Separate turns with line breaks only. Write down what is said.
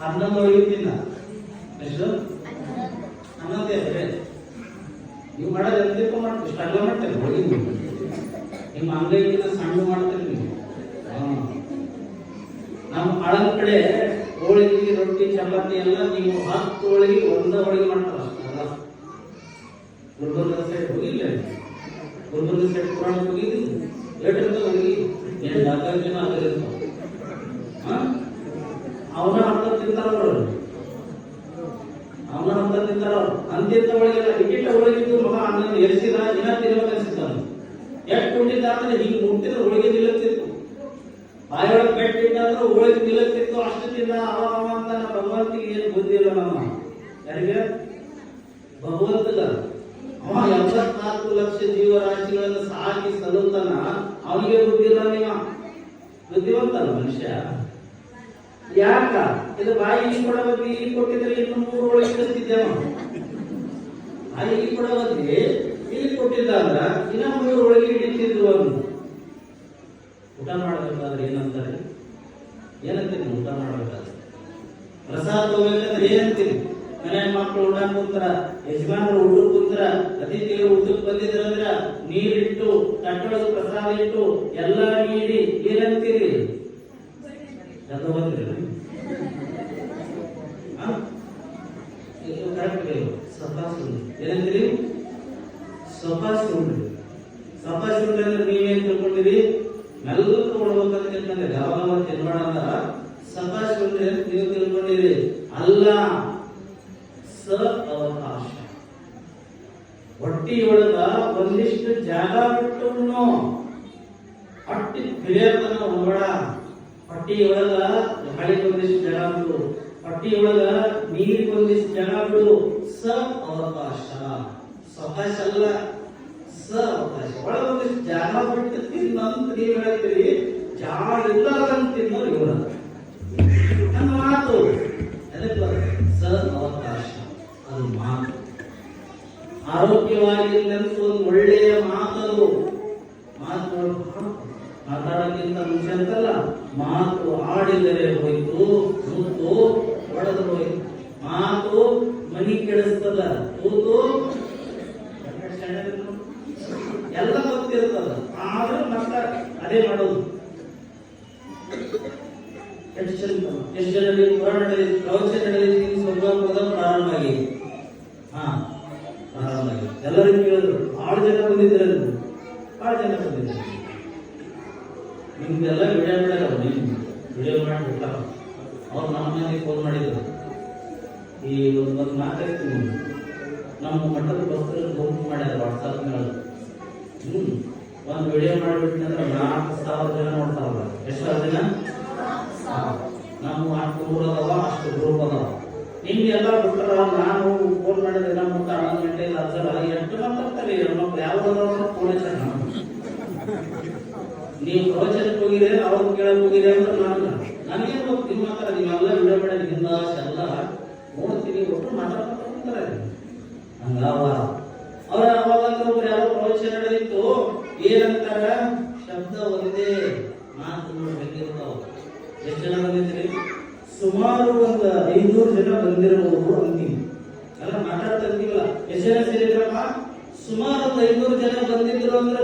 ಹನ್ನೊಂದು ಹೋಳಿಗೆ ತಿನ್ನ ಎಷ್ಟು? ಹನ್ನೊಂದೇ ನೀವು ಮಾಡೋದು ಎಂತಕ್ಕೂ ಮಾಡ್ತೀವಿ ಇಷ್ಟೆಲ್ಲ ಮಾಡ್ತೇನೆ ಹೋಗಿ. ನಿಮ್ಮ ಅಂಗೈಕಿನ ಸಣ್ಣ ಮಾಡ್ತೀರಿ ನೀವು. ಹಾ. ನಮ್ಮ ಹಳದ ಕಡೆ ಹೋಳಿಗೆ, ರೊಟ್ಟಿ, ಚಪಾತಿ ಎಲ್ಲ ನೀವು ಹತ್ತು ಹೋಳಿಗೆ, ಒಂದ ಹೋಳಿಗೆ ಮಾಡ್ತಾರ ಅಷ್ಟೆಲ್ಲ ಗುಲ್ಬರ್ಗ ಸೈಡ್ ಹೋಗಿಲ್ಲ? ಗುಲ್ಬರ್ಗ ಸೈಡ್ ಪುರಾಣ ಹೋಗಿದ್ದಿಲ್ಲ ಎಷ್ಟು ಹೋಗಿ ಎಂಟು ಹದಿನೈದು ಜನ ಆಗಿರ್ತಾವ ಅವನ ಹಂತ ತಿಂತಾರ ಅವರು ಅವನ ಹಂತ ತಿಂತಾರ ಅಂತಿಂತ ಒಳಗೆಲ್ಲ ಟಿಕೆಟ್ ಒಳಗಿದ್ದು ಮಗ ಅನ್ನ ಎರಿಸಿದ ದಿನ ತಿನ್ಬೇಕು ಎಷ್ಟು ಎಷ್ಟು ಉಂಡಿದ್ದಾದ್ರೆ ಹಿಂಗೆ ಮುಟ್ಟಿದ್ರೆ ಒಳಗೆ ನಿಲ್ಲತ್ತಿತ್ತು. ಬಾಯೊಳಗೆ ಬೆಟ್ಟು ಅಂದ್ರೆ ಒಳಗೆ ನಿಲ್ಲುತ್ತಿತ್ತು. ಅಷ್ಟು ತಿನ್ನ ಅವ ಅವ ಅಂತ ಭಗವಂತಿಗೆ ಏನು ಗೊತ್ತಿಲ್ಲ ನಮ್ಮ ಯಾರಿಗೆ? ಭಗವಂತಗ. ಅವ ಎಂಬತ್ನಾಲ್ಕು ಲಕ್ಷ ಜೀವರಾಶಿಗಳನ್ನು ಸಾಕಿ ಸಲುತನ ಅವನಿಗೆ ಬುದ್ಧಿಲ್ಲ ನೀವ. ಬುದ್ಧಿವಂತನ ಮನುಷ್ಯ. ಯಾಕ? ಇದು ಬಾಯಿ ಈ ಕೊಡ ಇಲ್ಲಿ ಕೊಟ್ಟಿದ್ರೆ ಇನ್ನು ಮೂರು ಒಳಗೆ ಇಳಿಸ್ತಿದ್ದೆ ಅಲ್ಲಿ ಈ ಕೊಡ ಇಲ್ಲಿ ಕೊಟ್ಟಿದ್ದ ಅಂದ್ರ ಇನ್ನ ಮೂರು ಒಳಗೆ ಹಿಡಿತಿದ್ರು ಅವನು ಊಟ ಮಾಡ್ಬೇಕಾದ್ರೆ ಏನಂತಾರೆ? ಏನಂತೀನಿ ಊಟ ಮಾಡಬೇಕಾದ್ರೆ? ಪ್ರಸಾದ ತಗೋಬೇಕಂದ್ರೆ ಏನಂತೀನಿ? ಮನೆ ಮಕ್ಕಳು ಊಟ ಕುಂತರ, ಯಜಮಾನರು ಊಟ ಕುಂತರ, ಅತಿಥಿಗಳು ಊಟಕ್ಕೆ ಬಂದಿದ್ರಂದ್ರ ನೀರಿಟ್ಟು, ತಟ್ಟೊಳಗೆ ಪ್ರಸಾದ ಇಟ್ಟು, ಎಲ್ಲ ನೀಡಿ ಏನಂತೀರಿ? ಏನಂತೀರಿ? ಸಪಾಸುಂಡ್ರಿ ಸಪಾಸುಂಡ್ರಿ ಅಂದ್ರೆ ನೀವೇನ್ ತಿಳ್ಕೊಂಡಿರಿ? ಮೆಲ್ಲಕ್ಕೆ ಕೊಡ್ಬೇಕಂತ ತಿಳ್ಕೊಂಡ್ರಿ ಗವ ತಿನ್ಬೇಡ ಅಂದ್ರ ಸಪಾಸುಂಡ್ರಿ ಅಂತ ನೀವು ತಿಳ್ಕೊಂಡಿರಿ. ಅಲ್ಲ. ಸ ಅವಕಾಶ. ಹೊಟ್ಟಿಯೊಳಗ ಒಂದಿಷ್ಟು ಜಾಗ ಬಿಟ್ಟು ಅಟ್ಟಿ ಹೊಟ್ಟಿ ತಿಳಿಯತನ ಉಣ್ಬೇಡ ಒಳಗ ಗಾಳಿಗೆ ಒಂದಿಷ್ಟು ಜಾಗ ಬಿಡು. ಹೊಟ್ಟಿಯೊಳಗ ನೀರಿಗೆ ಒಂದಿಷ್ಟು ಜನ ಬಿಡು ಸ ಅವಕಾಶ ಸವಕಾಶ ಅಲ್ಲ ಸ ಅವಕಾಶ ಒಳಗ ಒಂದಿಷ್ಟು ಜಾಗ ಬಿಟ್ಟು ತಿನ್ನಂತ ನೀವು ಹೇಳ್ತೀರಿ ಜಾಗ ಇಲ್ಲದಂತ ತಿನ್ನೋರು ಇವರ. ನನ್ನ ಮಾತು? ಸ ಅವಕಾಶ ಅದು ಮಾತು. ಆರೋಗ್ಯವಾಗಿರ್ಲಂತ ಒಂದು ಒಳ್ಳೆಯ ಮಾತು ಮಾತುಗಳು ಮಾತಾಡೋಕ್ಕಿಂತ ಮುಂಚೆ ಅಂತಲ್ಲ, ಮಾತು ಆಡಿದರೆ ಹೋಯ್ತು, ಮುತ್ತು ಹೊಡೆದು ಹೋಯ್ತು ಮಾತು ಮನಿ ಕೆಡಿಸ್ತದ, ಕೂತು ಎಲ್ಲ ಗೊತ್ತಿರ್ತದ. ಆದ್ರೂ ಮತ್ತೆ ಅದೇ ಮಾಡೋದು. ಎಷ್ಟು ಜನ ಪ್ರವಚನ ಹಾ, ಪ್ರಾರಂಭ ಆಗಿದೆ. ಎಲ್ಲರೂ ಕೇಳಿದ್ರು. ಆರು ಜನ ಬಂದಿದ್ದಾರೆ ಭಾಳ ಜನ ಬಂದಿದ್ದಾರೆ. ನಿಮ್ದೆಲ್ಲ ವಿಡಿಯೋ ಬಿಡಲ್ಲ ನೀವು? ವಿಡಿಯೋ ಮಾಡಿಬಿಟ್ಟ ಅವ್ರು ನಮ್ಮ ಮನೆಗೆ ಫೋನ್ ಮಾಡಿದ್ರು. ಈ ಒಂದು ಒಂದು ಮಾತಾಡ್ತೀನಿ ನಮ್ಮ ಮಠದ ಭಕ್ತರು ಗುಂಪು ಮಾಡ್ಯಾರ ವಾಟ್ಸಪ್ ಮೇಲೆ ಹ್ಞೂ ಒಂದು ವಿಡಿಯೋ ಮಾಡಿಬಿಟ್ಟಂದ್ರೆ ನಾಲ್ಕು ಸಾವಿರ ಜನ ನೋಡ್ತಾರಲ್ಲ. ಎಷ್ಟು ಜನ? ನಮ್ಮ ಅಷ್ಟು ಊರು ಅದಾವ, ಅಷ್ಟು ಗ್ರೂಪ್ ಅದಾವ. ನಿಮ್ಗೆಲ್ಲ ಬಿಟ್ಟರ ನಾನು ಫೋನ್ ಮಾಡಿದ್ರೆ ನಮ್ಮ ಮುಖ ಹನ್ನೊಂದು ಗಂಟೆ ಹತ್ತಲ್ಲ ಎಷ್ಟು ಮಾತಾಡ್ತಾರೆ ಹೆಣ್ಮಕ್ಳು. ಯಾವ್ದಾದ್ರು ಫೋನ್ ನಾನು ನೀವು ಪ್ರವಚನಕ್ಕೆ ಹೋಗಿದ್ರೆ ಅವ್ರು ಕೇಳಕ್ ಹೋಗಿದ್ರೆ ಅಂದ್ರೆ ನಾನು ನನಗೆ ಗೊತ್ತು ನಿಮ್ಮ ಹತ್ರ ನೀವೆಲ್ಲ ವಿಡಿಯೋ ಮಾಡಿ ಹಿಂದಾಸ್ ಎಲ್ಲ ನೋಡ್ತೀನಿ ಒಟ್ಟು ಮಾತಾಡ್ತಾರೆ ಹಂಗಾವ ಅವರ ಅವಾಗ ಒಬ್ರು ಯಾವ ಪ್ರವಚನ ನಡೆದಿತ್ತು ಏನಂತಾರ? ಶಬ್ದ ಒಂದೇ ಮಾತು ಹೆಂಗಿರ್ತಾವ ಎಷ್ಟು ಜನ ಬಂದಿದ್ರಿ ಸುಮಾರು ಒಂದು ಐನೂರು ಜನ ಬಂದಿರಬಹುದು ಅಂತೀನಿ ಅಲ್ಲ, ಮಾತಾಡ್ತಾ ಇರ್ತೀವಲ್ಲ? ಎಷ್ಟು ಜನ ಸೇರಿದ್ರಪ್ಪ? ಸುಮಾರು ಒಂದು ಐನೂರು ಜನ ಬಂದಿದ್ರು ಅಂದ್ರೆ